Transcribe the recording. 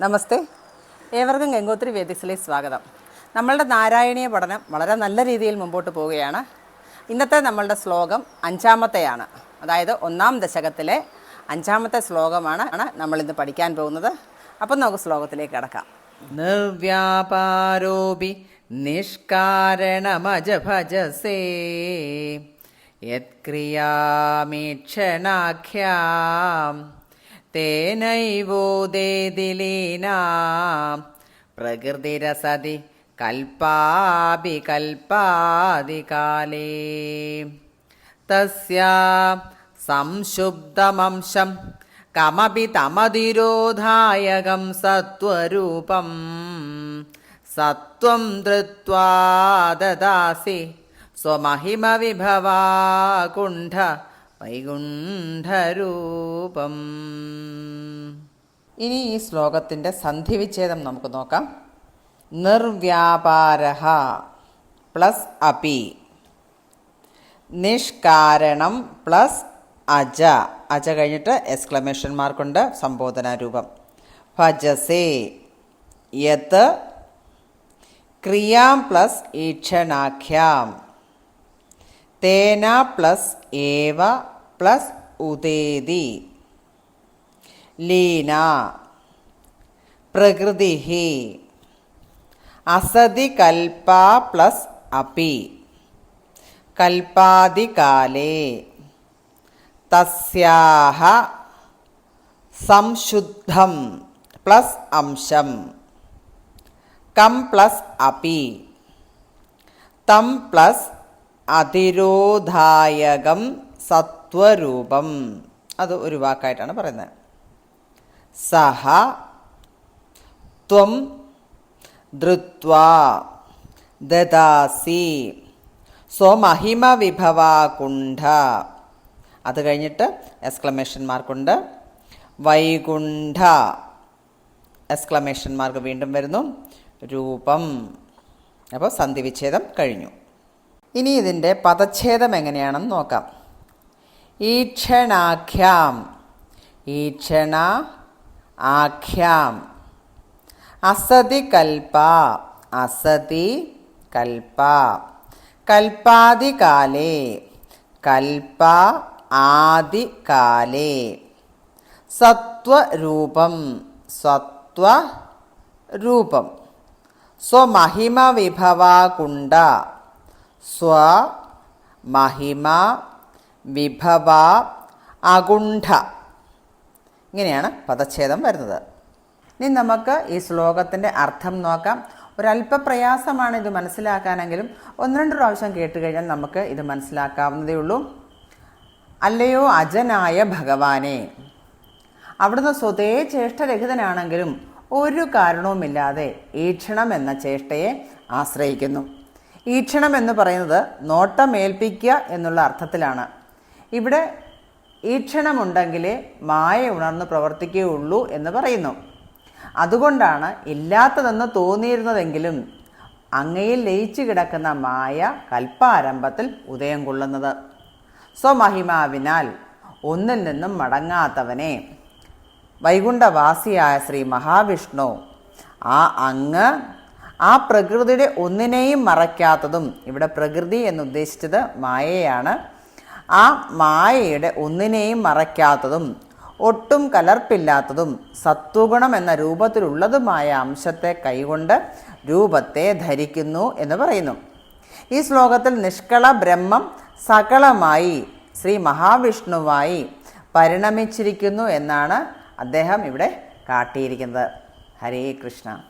നമസ്തേ. ഏവർക്കും ഗംഗോത്രി വേദിക്സിലേക്ക് സ്വാഗതം. നമ്മളുടെ നാരായണീയ പഠനം വളരെ നല്ല രീതിയിൽ മുമ്പോട്ട് പോവുകയാണ്. ഇന്നത്തെ നമ്മളുടെ ശ്ലോകം അഞ്ചാമത്തെയാണ്. അതായത് ഒന്നാം ദശകത്തിലെ അഞ്ചാമത്തെ ശ്ലോകമാണ് നമ്മളിന്ന് പഠിക്കാൻ പോകുന്നത്. അപ്പം നമുക്ക് ശ്ലോകത്തിലേക്ക് കിടക്കാം. നിർവ്യാപാരോപി നിഷ്കാരണമജഭജസേ. യത്ക്രിയാമീക്ഷണാഖ്യാം. തേനൈവോദേതിലീനാ. പ്രകൃതിരസതി കൽപ്പാപി കൽപ്പാദികാലേ. തസ്യാ സംശുബ്ധമംശം കമപി തമതിരോധായകം സത്വരൂപം. സത്വം ധൃത്വാ ദദാസി സ്വമഹിമ വിഭവാകുണ്ഠ വൈകുണ്ഠരൂപം. ഇനി ഈ ശ്ലോകത്തിന്റെ സന്ധിവിച്ഛേദം നമുക്ക് നോക്കാം. നിർവ്യാപാര പ്ലസ് അപി. നിഷ്കാരണം പ്ലസ് അജ. അജ കഴിഞ്ഞിട്ട് എക്സ്ക്ലമേഷൻ മാർക്കുണ്ട്. സംബോധന രൂപം. ഭജസേ. യത്. ക്രിയാം പ്ലസ് ഈക്ഷണാഖ്യാം തേന പ്ലസ് ഏവ പ്ലസ് ഉദേതി. ലീന. പ്രകൃതി അസതി കൽപ പ്ലസ് അപി. കൽപ്പാദികാലേ തസ്യാഹ സംശുദ്ധം പ്ലസ് അംശം. കം പ്ലസ് അപി. തം പ്ലസ് അതിരോധായകം സത്വരൂപം. അത് ഒരു വാക്കായിട്ടാണ് പറയുന്നത്. സഹ ത്വം ധൃത്വാ ദദാസി സ്വമഹിമ വിഭവാകുണ്ഠ അത് കഴിഞ്ഞിട്ട് എക്സ്ക്ലമേഷൻ മാർക്കുണ്ട് വൈകുണ്ഠ. എക്സ്ക്ലമേഷൻ മാർക്ക് വീണ്ടും വരുന്നു. രൂപം. അപ്പോൾ സന്ധിവിച്ഛേദം കഴിഞ്ഞു. ഇനി ഇതിന്റെ പദച്ഛേദം എങ്ങനെയാണെന്ന് നോക്കാം. ഈക്ഷണാഖ്യാം. ഈക്ഷണ ആഖ്യാം. അസതി കൽപ. അസതി കൽപ. കൽപ്പാദികാലേ കൽപ ആദികാലേ സത്വരൂപം. സത്വരൂപം. സ്വമഹിമ വിഭവാകുണ്ട സ്വമഹിമ വിഭവ അകുണ്ഠ. ഇങ്ങനെയാണ് പദച്ഛേദം വരുന്നത്. ഇനി നമുക്ക് ഈ ശ്ലോകത്തിന്റെ അർത്ഥം നോക്കാം. ഒരല്പ പ്രയാസമാണ് ഇത് മനസ്സിലാക്കാനെങ്കിലും ഒന്ന് രണ്ട് പ്രാവശ്യം കേട്ട് കഴിഞ്ഞാൽ നമുക്ക് ഇത് മനസ്സിലാക്കാവുന്നതേ ഉള്ളൂ. അല്ലയോ അജനായ ഭഗവാനെ അവിടുന്ന് സ്വതേ ചേഷ്ടരഹിതനാണെങ്കിലും ഒരു കാരണവുമില്ലാതെ ഈക്ഷണം എന്ന ചേഷ്ടയെ ആശ്രയിക്കുന്നു. ഈക്ഷണം എന്ന് പറയുന്നത് നോട്ടമേൽപ്പിക്കുക എന്നുള്ള അർത്ഥത്തിലാണ്. ഇവിടെ ഈക്ഷണമുണ്ടെങ്കിലേ മായ ഉണർന്ന് പ്രവർത്തിക്കുകയുള്ളൂ എന്ന് പറയുന്നു. അതുകൊണ്ടാണ് ഇല്ലാത്തതെന്ന് തോന്നിയിരുന്നതെങ്കിലും അങ്ങയിൽ ലയിച്ചു കിടക്കുന്ന മായ കൽപ്പാരംഭത്തിൽ ഉദയം കൊള്ളുന്നത്. സ്വമഹിമാവിനാൽ ഒന്നിൽ നിന്നും മടങ്ങാത്തവനെ വൈകുണ്ഠവാസിയായ ശ്രീ മഹാവിഷ്ണു ആ അങ്ങ് ആ പ്രകൃതിയുടെ ഒന്നിനെയും മറയ്ക്കാത്തതും ഇവിടെ പ്രകൃതി എന്നുദ്ദേശിച്ചത് മായയാണ്. ആ മായയുടെ ഒന്നിനെയും മറയ്ക്കാത്തതും ഒട്ടും കലർപ്പില്ലാത്തതും സത്വഗുണം എന്ന രൂപത്തിലുള്ളതുമായ അംശത്തെ കൈകൊണ്ട് രൂപത്തെ ധരിക്കുന്നു എന്ന് പറയുന്നു. ഈ ശ്ലോകത്തിൽ നിഷ്കള ബ്രഹ്മം സകളമായി ശ്രീ മഹാവിഷ്ണുവായി പരിണമിച്ചിരിക്കുന്നു എന്നാണ് അദ്ദേഹം ഇവിടെ കാട്ടിയിരിക്കുന്നത്. ഹരേ കൃഷ്ണ.